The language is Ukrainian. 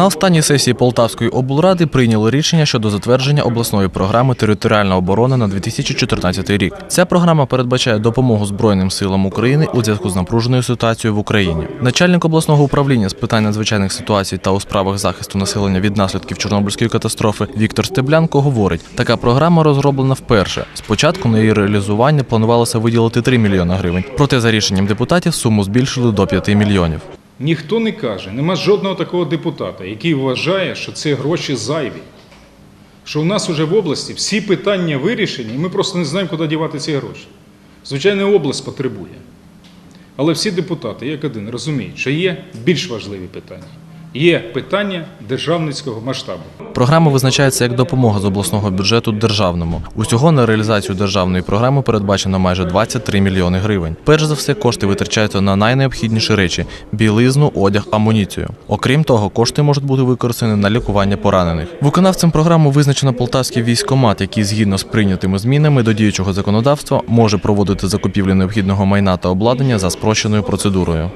На останній сесії Полтавської облради прийняли рішення щодо затвердження обласної програми Територіальна оборона на 2014 рік. Ця програма передбачає допомогу Збройним силам України у зв'язку з напруженою ситуацією в Україні. Начальник обласного управління з питань надзвичайних ситуацій та у справах захисту населення від наслідків Чорнобильської катастрофи Віктор Стеблянко говорить, така програма розроблена вперше. Спочатку на її реалізування планувалося виділити 3 мільйони гривень. Проте за рішенням депутатів суму збільшили до 5 мільйонів. Ніхто не каже, нема жодного такого депутата, який вважає, що це гроші зайві. Що у нас уже в області всі питання вирішені, і ми просто не знаємо, куди дівати ці гроші. Звичайно, область потребує. Але всі депутати, як один, розуміють, що є більш важливі питання. Є питання державницького масштабу. Програма визначається як допомога з обласного бюджету державному. Усього на реалізацію державної програми передбачено майже 23 мільйони гривень. Перш за все, кошти витрачаються на найнеобхідніші речі: білизну, одяг, амуніцію. Окрім того, кошти можуть бути використані на лікування поранених. Виконавцем програми визначено полтавський військомат, який згідно з прийнятими змінами до діючого законодавства може проводити закупівлю необхідного майна та обладнання за спрощеною процедурою.